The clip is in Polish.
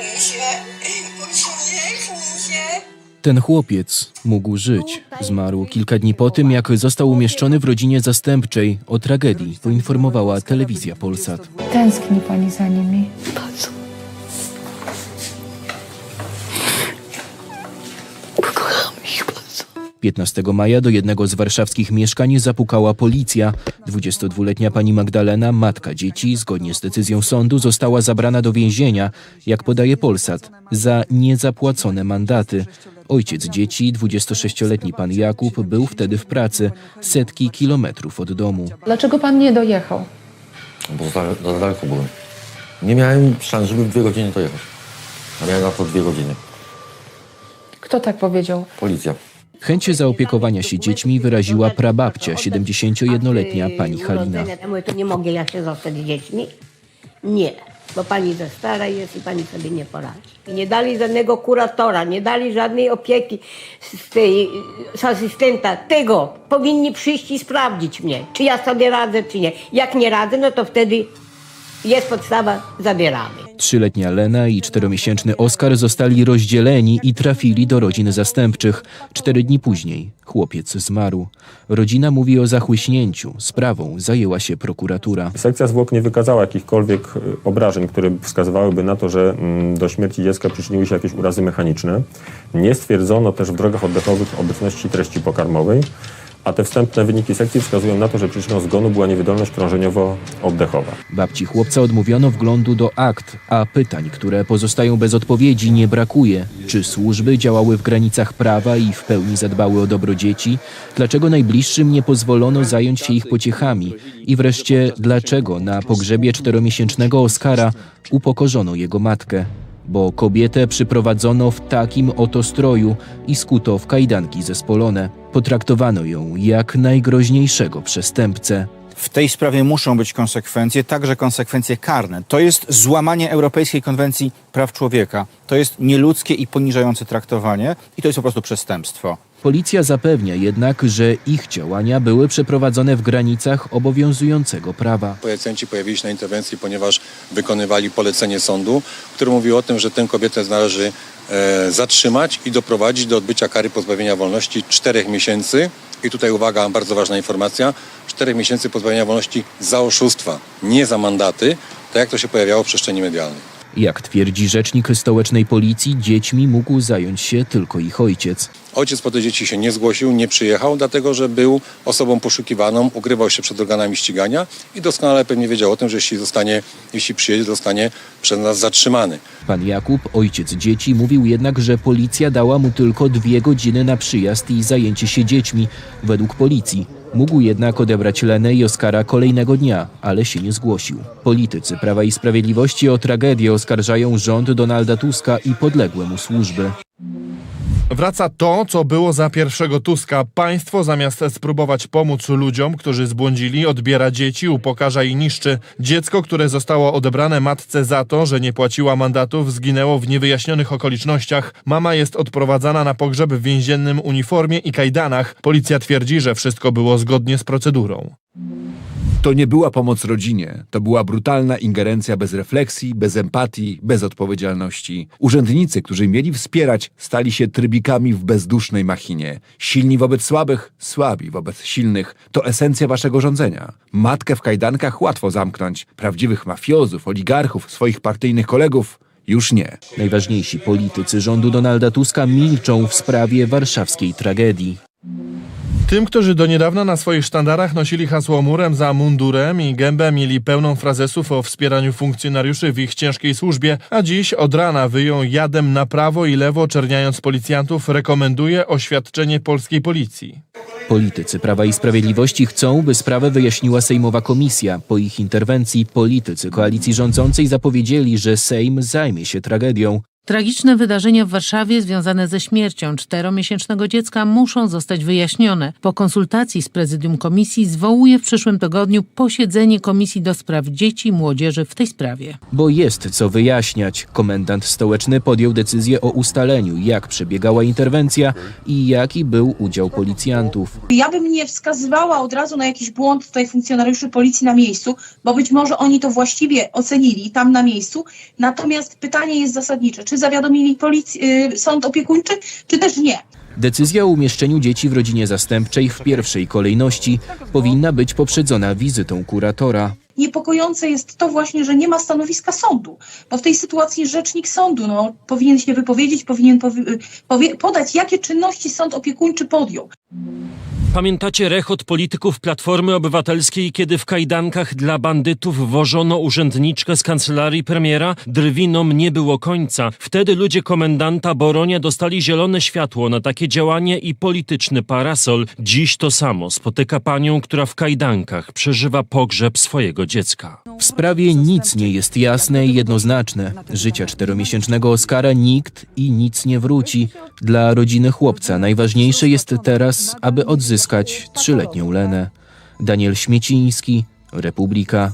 się, uśmiechnij się. Ten chłopiec mógł żyć. Zmarł kilka dni po tym, jak został umieszczony w rodzinie zastępczej. O tragedii poinformowała telewizja Polsat. Tęskni pani za nimi. 15 maja do jednego z warszawskich mieszkań zapukała policja. 22-letnia pani Magdalena, matka dzieci, zgodnie z decyzją sądu została zabrana do więzienia, jak podaje Polsat, za niezapłacone mandaty. Ojciec dzieci, 26-letni pan Jakub, był wtedy w pracy, setki kilometrów od domu. Dlaczego pan nie dojechał? Bo za, za daleko byłem. Nie miałem szans, żeby w dwie godziny dojechać. A miałem na to dwie godziny. Kto tak powiedział? Policja. Chęć zaopiekowania się dziećmi wyraziła prababcia, 71-letnia pani Halina. Ja mówię, to nie mogę ja się zostać z dziećmi? Nie, bo pani za stara jest i pani sobie nie poradzi. I nie dali żadnego kuratora, nie dali żadnej opieki z, tej, z asystenta. Tego powinni przyjść i sprawdzić mnie, czy ja sobie radzę, czy nie. Jak nie radzę, no to wtedy jest podstawa, zabieramy. Trzyletnia Lena i czteromiesięczny Oskar zostali rozdzieleni i trafili do rodzin zastępczych. Cztery dni później chłopiec zmarł. Rodzina mówi o zachłyśnięciu. Sprawą zajęła się prokuratura. Sekcja zwłok nie wykazała jakichkolwiek y, obrażeń, które wskazywałyby na to, że mm, do śmierci dziecka przyczyniły się jakieś urazy mechaniczne. Nie stwierdzono też w drogach oddechowych obecności treści pokarmowej, a te wstępne wyniki sekcji wskazują na to, że przyczyną zgonu była niewydolność krążeniowo-oddechowa. Babci chłopca odmówiono wglądu do akt, a pytań, które pozostają bez odpowiedzi, nie brakuje. Czy służby działały w granicach prawa i w pełni zadbały o dobro dzieci? Dlaczego najbliższym nie pozwolono zająć się ich pociechami? I wreszcie, dlaczego na pogrzebie czteromiesięcznego Oskara upokorzono jego matkę? Bo kobietę przyprowadzono w takim oto stroju i skuto w kajdanki zespolone. Potraktowano ją jak najgroźniejszego przestępcę. W tej sprawie muszą być konsekwencje, także konsekwencje karne. To jest złamanie Europejskiej Konwencji Praw Człowieka. To jest nieludzkie i poniżające traktowanie i to jest po prostu przestępstwo. Policja zapewnia jednak, że ich działania były przeprowadzone w granicach obowiązującego prawa. Policjanci pojawili się na interwencji, ponieważ wykonywali polecenie sądu, które mówiło o tym, że tę kobietę należy e, zatrzymać i doprowadzić do odbycia kary pozbawienia wolności czterech miesięcy. I tutaj uwaga, bardzo ważna informacja, czterech miesięcy pozbawienia wolności za oszustwa, nie za mandaty, tak jak to się pojawiało w przestrzeni medialnej. Jak twierdzi rzecznik stołecznej policji, dziećmi mógł zająć się tylko ich ojciec. Ojciec po te dzieci się nie zgłosił, nie przyjechał, dlatego że był osobą poszukiwaną, ukrywał się przed organami ścigania i doskonale pewnie wiedział o tym, że jeśli zostanie, jeśli przyjedzie, zostanie przez nas zatrzymany. Pan Jakub, ojciec dzieci, mówił jednak, że policja dała mu tylko dwie godziny na przyjazd i zajęcie się dziećmi. Według policji mógł jednak odebrać Lenę i Oskara kolejnego dnia, ale się nie zgłosił. Politycy Prawa i Sprawiedliwości o tragedię oskarżają rząd Donalda Tuska i podległe mu służby. Wraca to, co było za pierwszego Tuska. Państwo zamiast spróbować pomóc ludziom, którzy zbłądzili, odbiera dzieci, upokarza i niszczy. Dziecko, które zostało odebrane matce za to, że nie płaciła mandatów, zginęło w niewyjaśnionych okolicznościach. Mama jest odprowadzana na pogrzeb w więziennym uniformie i kajdanach. Policja twierdzi, że wszystko było zgodnie z procedurą. To nie była pomoc rodzinie, to była brutalna ingerencja bez refleksji, bez empatii, bez odpowiedzialności. Urzędnicy, którzy mieli wspierać, stali się trybikami w bezdusznej machinie. Silni wobec słabych, słabi wobec silnych. To esencja waszego rządzenia. Matkę w kajdankach łatwo zamknąć. Prawdziwych mafiozów, oligarchów, swoich partyjnych kolegów już nie. Najważniejsi politycy rządu Donalda Tuska milczą w sprawie warszawskiej tragedii. Tym, którzy do niedawna na swoich sztandarach nosili hasło murem za mundurem i gębę mieli pełną frazesów o wspieraniu funkcjonariuszy w ich ciężkiej służbie, a dziś od rana wyją jadem na prawo i lewo, czerniając policjantów, rekomenduje oświadczenie polskiej policji. Politycy Prawa i Sprawiedliwości chcą, by sprawę wyjaśniła Sejmowa Komisja. Po ich interwencji politycy koalicji rządzącej zapowiedzieli, że Sejm zajmie się tragedią. Tragiczne wydarzenia w Warszawie związane ze śmiercią czteromiesięcznego dziecka muszą zostać wyjaśnione. Po konsultacji z prezydium komisji zwołuje w przyszłym tygodniu posiedzenie Komisji do Spraw Dzieci i Młodzieży w tej sprawie. Bo jest co wyjaśniać. Komendant stołeczny podjął decyzję o ustaleniu, jak przebiegała interwencja i jaki był udział policjantów. Ja bym nie wskazywała od razu na jakiś błąd tutaj funkcjonariuszy policji na miejscu, bo być może oni to właściwie ocenili tam na miejscu. Natomiast pytanie jest zasadnicze, czy zawiadomili polic- y, sąd opiekuńczy, czy też nie. Decyzja o umieszczeniu dzieci w rodzinie zastępczej w pierwszej kolejności powinna być poprzedzona wizytą kuratora. Niepokojące jest to właśnie, że nie ma stanowiska sądu, bo w tej sytuacji rzecznik sądu no, powinien się wypowiedzieć, powinien powi- powie- podać, jakie czynności sąd opiekuńczy podjął. Pamiętacie rechot polityków Platformy Obywatelskiej, kiedy w kajdankach dla bandytów wożono urzędniczkę z kancelarii premiera? Drwinom nie było końca. Wtedy ludzie komendanta Boronia dostali zielone światło na takie działanie i polityczny parasol. Dziś to samo spotyka panią, która w kajdankach przeżywa pogrzeb swojego dziecka. W sprawie nic nie jest jasne i jednoznaczne. Życia czteromiesięcznego Oskara nikt i nic nie wróci. Dla rodziny chłopca najważniejsze jest teraz, aby odzyskać trzyletnią Lenę. Daniel Śmieciński, Republika.